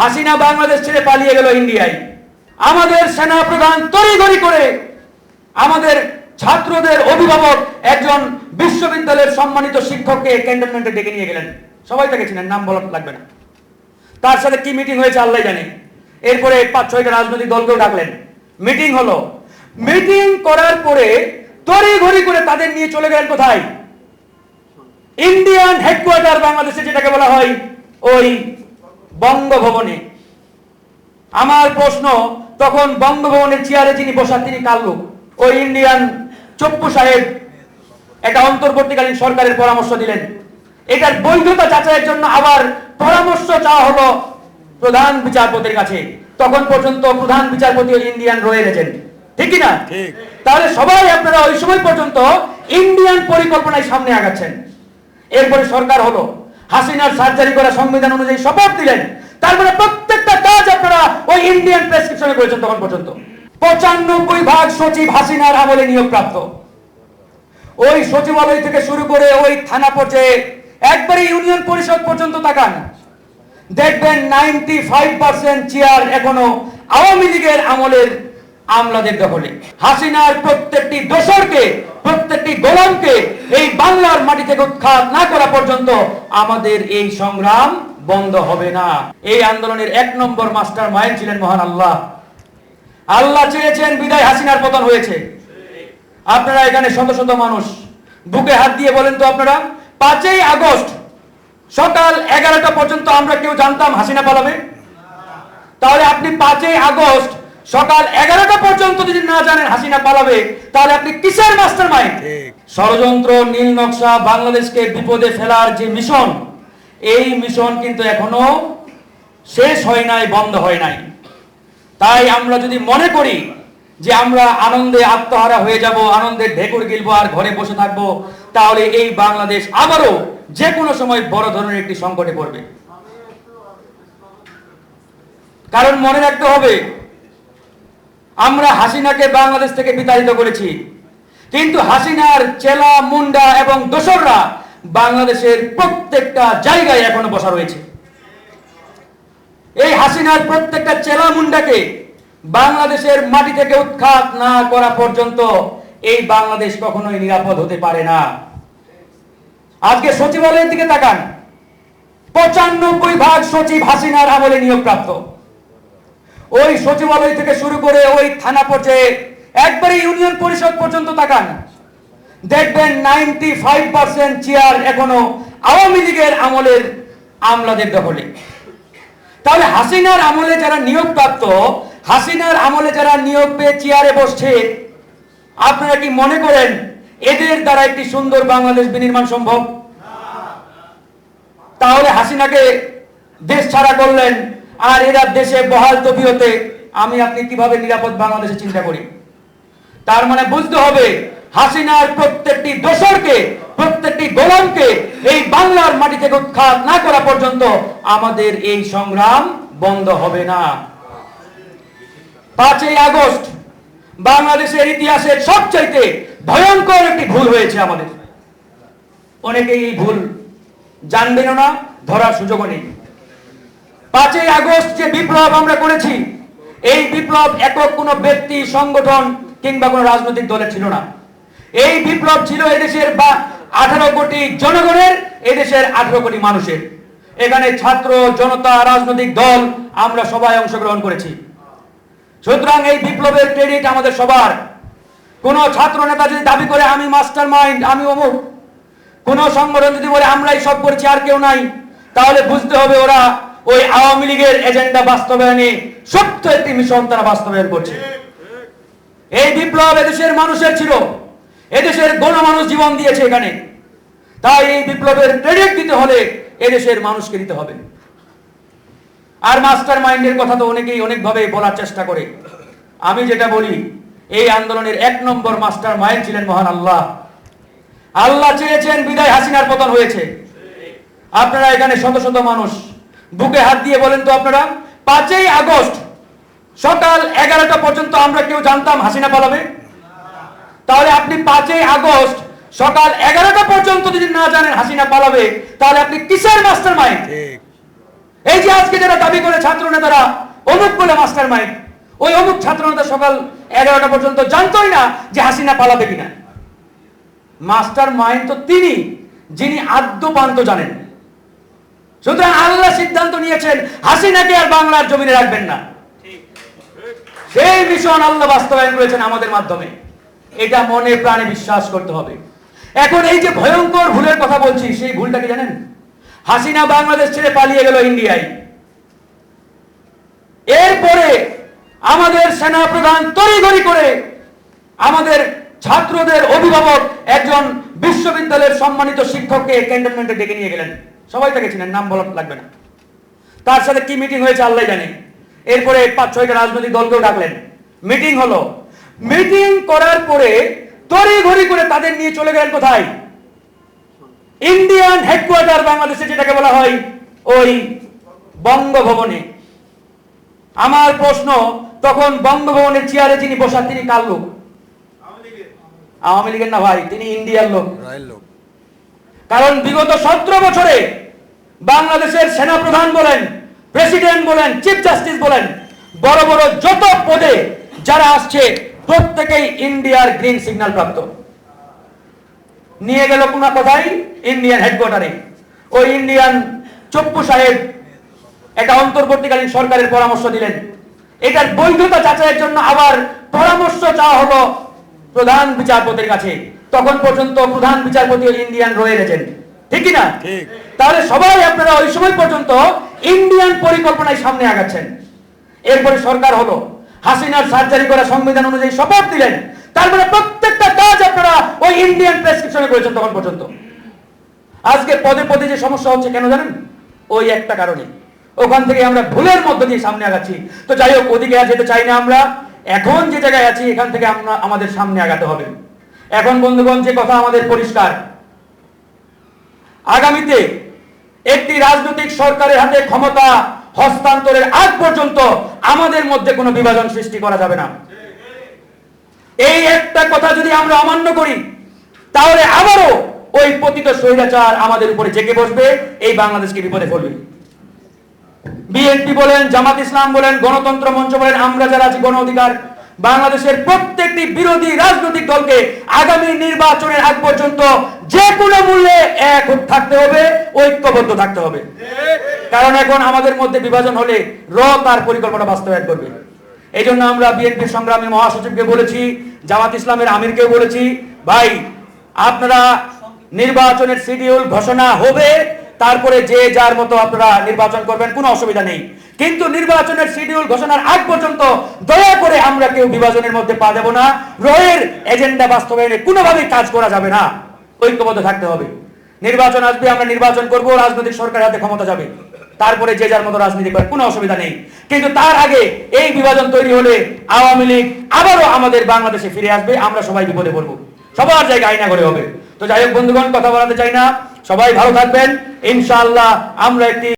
হাসিনা বাংলাদেশ ছেড়ে পালিয়ে গেল ইন্ডিয়ায়। আমাদের সেনা প্রধান তড়িঘড়ি করে আমাদের ছাত্রদের অভিভাবক একজন বিশ্ববিদ্যালয়ের সম্মানিত শিক্ষককে ক্যান্টনমেন্টে ডেকে নিয়ে গেলেন। সবাই তাকে চিনেন, নাম বলা লাগবে না। তার সাথে কি মিটিং হয়েছে আল্লাহ জানে। এরপরে পাঁচ ছয়টা রাজনৈতিক দলকেও ডাকলেন। মিটিং হলো, মিটিং করার পরে তড়ি ঘড়ি করে তাদের নিয়ে চলে গেলেন কোথায়? ইন্ডিয়ান হেডকোয়ার্টার বাংলাদেশে, যেটাকে বলা হয় ওই বঙ্গভবনে। আমার প্রশ্ন তখন বঙ্গভবনের চেয়ারে যিনি বসার তিনি কাল্লু ওই ইন্ডিয়ান চপ্পু সাহেব। একটা অন্তর্বর্তীকালীন সরকারের পরামর্শ দিলেন। এটার বৈধতা যাচাইয়ের জন্য আবার পরামর্শ চাওয়া হলো প্রধান বিচারপতির কাছে। তখন পর্যন্ত প্রধান বিচারপতি ওই ইন্ডিয়ান রয়ে গেছেন। ঠিক না? তাহলে সবাই আপনারা ওই সময় পর্যন্ত ইন্ডিয়ান পরিকল্পনায় সামনে আগাচ্ছেন। এরপরে সরকার হলো। হাসিনার সার্জারি করা সংবিধান অনুযায়ী শপথ দিলেন। তারপরে প্রত্যেকটা কাজ আপনারা ওই ইন্ডিয়ান প্রেসক্রিপশনে করেছেন তখন পর্যন্ত। পঁচানব্বই ভাগ সচিব হাসিনার আমলে নিয়োগপ্রাপ্ত। ওই সচিবালয় থেকে শুরু করে ওই থানা পর্যায়ে একবারে ইউনিয়ন পরিষদ পর্যন্ত তাকান। দেখবেন নাইনটি ফাইভ পার্সেন্ট চেয়ার এখনও আওয়ামী লীগের আমলের আমলাদের দখলে। হাসিনার প্রত্যেকটি দোসরকে, প্রত্যেকটি গোলামকে এই বাংলার মাটি থেকে উৎখাত না করা পর্যন্ত আমাদের এই সংগ্রাম বন্ধ হবে না। এই আন্দোলনের এক নম্বর মাস্টার মাইন্ড ছিলেন মহান আল্লাহ। আল্লাহ চেয়েছেন বিদায় হাসিনার পতন হয়েছে। আপনারা এখানে শত শত মানুষ। বুকে হাত দিয়ে বলেন তো আপনারা পাঁচই আগস্ট সকাল এগারোটা পর্যন্ত আমরা কেউ জানতাম হাসিনা পালাবে? তাহলে আপনি পাঁচই আগস্ট সকাল এগারোটা পর্যন্ত যদি না জানেন হাসিনা পালাবে তাহলে আপনি কিসের মাস্টার মাইন্ড? ষড়যন্ত্র নীল নকশা বাংলাদেশকে বিপদে ফেলার যে মিশন এই মিশন কিন্তু এখনও শেষ হয় নাই, বন্ধ হয় নাই। তাই আমরা যদি মনে করি যে আমরা আনন্দে আত্মহারা হয়ে যাব আনন্দে ঢেকুর গিলবো আর ঘরে বসে থাকব, তাহলে এই বাংলাদেশ আবারও যে কোনো সময় বড় ধরনের একটি সংকটে পড়বে। কারণ মনে রাখতে হবে, আমরা হাসিনাকে বাংলাদেশ থেকে বিতাড়িত করেছি। কিন্তু হাসিনার চেলা, মুন্ডা এবং দোসররা বাংলাদেশের প্রত্যেকটা জায়গায় এখনও বসা রয়েছে। এই হাসিনার প্রত্যেকটা চেলা মুন্ডাকে বাংলাদেশের মাটি থেকে উৎখাত না করা পর্যন্ত এই বাংলাদেশ কখনোই নিরাপদ হতে পারে না। আজকে সচিবালয়ের দিকে তাকান। পঁচানব্বই ভাগ সচিব হাসিনার আমলে নিয়োগপ্রাপ্ত। ওই সচিবালয় থেকে শুরু করে ওই থানা পর্যায়ে একবারে ইউনিয়ন পরিষদ পর্যন্ত তাকান। দেখবেন নাইনটি ফাইভ পার্সেন্ট চেয়ার এখনও আওয়ামী লীগের আমলের আমলাদের দখলে। তাহলে হাসিনার আমলে যারা নিয়োগ নিয়োগপ্রাপ্ত, হাসিনার আমলে যারা নিয়োগ পেয়ে চেয়ারে বসছে, আপনারা কি মনে করেন এদের দ্বারা একটি সুন্দর বাংলাদেশ বিনির্মাণ সম্ভব? তাহলে হাসিনাকে দেশ ছাড়া করলেন, আর এরা দেশে বহাল তবিয়তে, আমি আপনি কীভাবে নিরাপদ বাংলাদেশে চিন্তা করি? তার মানে বুঝতে হবে হাসিনার প্রত্যেকটি দোসরকে প্রত্যেকটি গোলামকে এই বাংলার মাটি থেকে উৎখাত না করা পর্যন্ত আমাদের এই সংগ্রাম বন্ধ হবে না। পাঁচই আগস্ট বাংলাদেশের ইতিহাসের সবচাইতে ভয়ঙ্কর একটি ভুল হয়েছে আমাদের। অনেকেই এই ভুল জানবেনও না, ধরার সুযোগও নেই। পাঁচই আগস্ট যে বিপ্লব আমরা করেছি, এই বিপ্লব একক কোনো ব্যক্তি, সংগঠন কিংবা কোনো রাজনৈতিক দলের ছিল না। এই বিপ্লব ছিল এদেশের বা আঠারো কোটি জনগণের, এদেশের আঠারো কোটি মানুষের। এখানে ছাত্র, জনতা, রাজনৈতিক দল আমরা সবাই অংশগ্রহণ করেছি। সুতরাং এই বিপ্লবের ক্রেডিট আমাদের সবার। কোন ছাত্র নেতা যদি দাবি করে, আমি মাস্টার মাইন্ড আমি অমুক। কোন সংগঠন যদি বলে, আমরাই সব করেছি, আর কেউ নাই। তাহলে বুঝতে হবে ওরা ওই আওয়ামী লীগের এজেন্ডা বাস্তবায়নে সত্য একটি মিশন তারা বাস্তবায়ন করছে। এই বিপ্লব এদেশের মানুষের ছিল। এদেশের গণমানুষ জীবন দিয়েছে এখানে। তাই এই বিপ্লবের ক্রেডিট দিতে হলে এদেশের মানুষকে দিতে হবে। আর মাস্টার মাইন্ডের কথা তো অনেকেই অনেকভাবে বলার চেষ্টা করে। আমি যেটা বলি, এই আন্দোলনের এক নম্বর মাস্টার মাইন্ড ছিলেন মহান আল্লাহ। আল্লাহ চেয়েছেন বিদায় হাসিনার পতন হয়েছে। আপনারা এখানে শত শত মানুষ। বুকে হাত দিয়ে বলেন তো আপনারা, পাঁচই আগস্ট সকাল এগারোটা পর্যন্ত আমরা কেউ জানতাম হাসিনা পালাবে। তাহলে আপনি পাঁচই আগস্ট সকাল এগারোটা পর্যন্ত যদি না জানেন হাসিনা পালাবে তাহলে আপনি কিসের মাস্টার মাইন্ড এই যে আজকে যারা দাবি করে ছাত্র নেতারা অমুক বলে মাস্টার মাইন্ড ওই অমুক ছাত্র নেতা সকাল এগারোটা পর্যন্ত জানতোই না যে হাসিনা পালাবে কিনা। মাস্টার মাইন্ড তো তিনি যিনি আদ্য পান্ত জানেন। সুতরাং আল্লাহ সিদ্ধান্ত নিয়েছেন হাসিনাকে আর বাংলার জমিনে রাখবেন না। সেই মিশন আল্লাহ বাস্তবায়ন করেছেন আমাদের মাধ্যমে। এটা মনে প্রাণে বিশ্বাস করতে হবে। এখন এই যে ভয়ঙ্কর ভুলের কথা বলছি, সেই ভুলটাকে জানেন? হাসিনা বাংলাদেশ ছেড়ে পালিয়ে গেল ইন্ডিয়ায়। এরপরে আমাদের সেনা প্রধান তড়িঘড়ি করে আমাদের ছাত্রদের অভিভাবক একজন বিশ্ববিদ্যালয়ের সম্মানিত শিক্ষককে ক্যান্টনমেন্টে ডেকে নিয়ে গেলেন। সবাই তাকে চিনেন, নাম বলা লাগবে না। তার সাথে কি মিটিং হয়েছে আল্লাহ জানে। এরপরে পাঁচ ছয়টা রাজনৈতিক দলকেও ডাকলেন। মিটিং হলো মিটিং করার পরে তড়ি ঘড়ি করে তাদের নিয়ে চলে গেলেন কোথায়? ইন্ডিয়ান হেডকোয়ার্টার বাংলাদেশে যেটাকে বলা হয় ওই বঙ্গভবনে। আমার প্রশ্ন তখন বঙ্গভবনের চেয়ারে যিনি বসা তিনি কার লোক? আওয়ামী লীগের না ভাই তিনি ইন্ডিয়ার লোক। কারণ বিগত সতেরো বছরে বাংলাদেশের সেনাপ্রধান বলেন প্রেসিডেন্ট বলেন চিফ জাস্টিস বলেন বড় বড় যত পদে যারা আসছে প্রত্যেকেই ইন্ডিয়ার গ্রিন সিগন্যাল প্রাপ্ত। নিয়ে গেল কোনা কোথায়? ইন্ডিয়ান হেডকোয়ার্টারে। ওই ইন্ডিয়ান চপ্পু সাহেব একটা অন্তর্বর্তীকালীন সরকারের পরামর্শ দিলেন। এটার বৈধতা যাচাইয়ের জন্য আবার পরামর্শ চাওয়া হলো প্রধান বিচারপতির কাছে। তখন পর্যন্ত প্রধান বিচারপতি ইন্ডিয়ান রয়ে গেছেন। ঠিক না তাহলে সবাই আপনারা ওই সময় পর্যন্ত ইন্ডিয়ান পরিকল্পনায় সামনে আগাচ্ছেন। এরপরে সরকার হলো। হাসিনার সার্জারি করা সংবিধান অনুযায়ী শপথ দিলেন। তারপরে প্রত্যেকটা কাজ আপনারা ওই ইন্ডিয়ান প্রেসক্রিপশনে করেছেন তখন পর্যন্ত। আজকে পদে পদে যে সমস্যা হচ্ছে, কেন জানেন? ওই একটা কারণে। ওখান থেকে আমরা ভুলের মধ্য দিয়ে সামনে আগাচ্ছি। তো যাই হোক, ওদিকে যেতে চাই না আমরা। এখন যে জায়গায় আছি, এখান থেকে আমরা, আমাদের সামনে আগাতে হবে। এখন বন্ধুগণ, যে কথা আমাদের পরিষ্কার। আগামীতে একটি রাজনৈতিক সরকারের হাতে ক্ষমতা হস্তান্তরের আগ পর্যন্ত আমাদের মধ্যে কোনো বিভাজন সৃষ্টি করা যাবে না। এই একটা কথা যদি আমরা অমান্য করি, তাহলে আবারও ওই পতিত স্বৈরাচার আমাদের উপরে জেগে বসবে, এই বাংলাদেশকে বিপদে ফেলবে। বিএনপি বলেন, জামাত ইসলাম বলেন, গণতন্ত্র মঞ্চ বলেন, আমরা যারা আছি গণ অধিকার, বাংলাদেশের প্রত্যেকটি বিরোধী রাজনৈতিক দলকে আগামী নির্বাচনের আগ পর্যন্ত যে কোনো মূল্যে এক থাকতে হবে, ঐক্যবদ্ধ থাকতে হবে। কারণ এখন আমাদের মধ্যে বিভাজন হলে র তার পরিকল্পনা বাস্তবায়ন করবে। এই জন্য আমরা বিএনপির সংগ্রামী মহাসচিবকে বলেছি, জামাত ইসলামের আমিরকেও বলেছি, ভাই, আপনারা নির্বাচনের শিডিউল ঘোষণা হবে, তারপরে যে যার মতো আপনারা নির্বাচন করবেন, কোনো অসুবিধা নেই। কিন্তু নির্বাচনের শিডিউল ঘোষণার আগ পর্যন্ত দয়া করে আমরা কেউ বিভাজনের মধ্যে পা দেব না। রয়ের এজেন্ডা বাস্তবায়নে কোনোভাবেই কাজ করা যাবে না। ঐক্যবদ্ধ থাকতে হবে। নির্বাচন আসবে, আমরা নির্বাচন করব, রাজনৈতিক সরকারের হাতে ক্ষমতা যাবে। তারপরে যে যার মতো রাজনীতি করে, কোনো অসুবিধা নেই। কিন্তু তার আগে এই বিভাজন তৈরি হলে আওয়ামী লীগ আবারও আমাদের বাংলাদেশে ফিরে আসবে, আমরা সবাই বিপদে পড়ব। সবার জায়গায় আইনা করে হবে। তো যাই হোক, বন্ধুগণ, কথা বলাতে চাই না। সবাই ভালো থাকবেন। ইনশাআল্লাহ আমরা একটি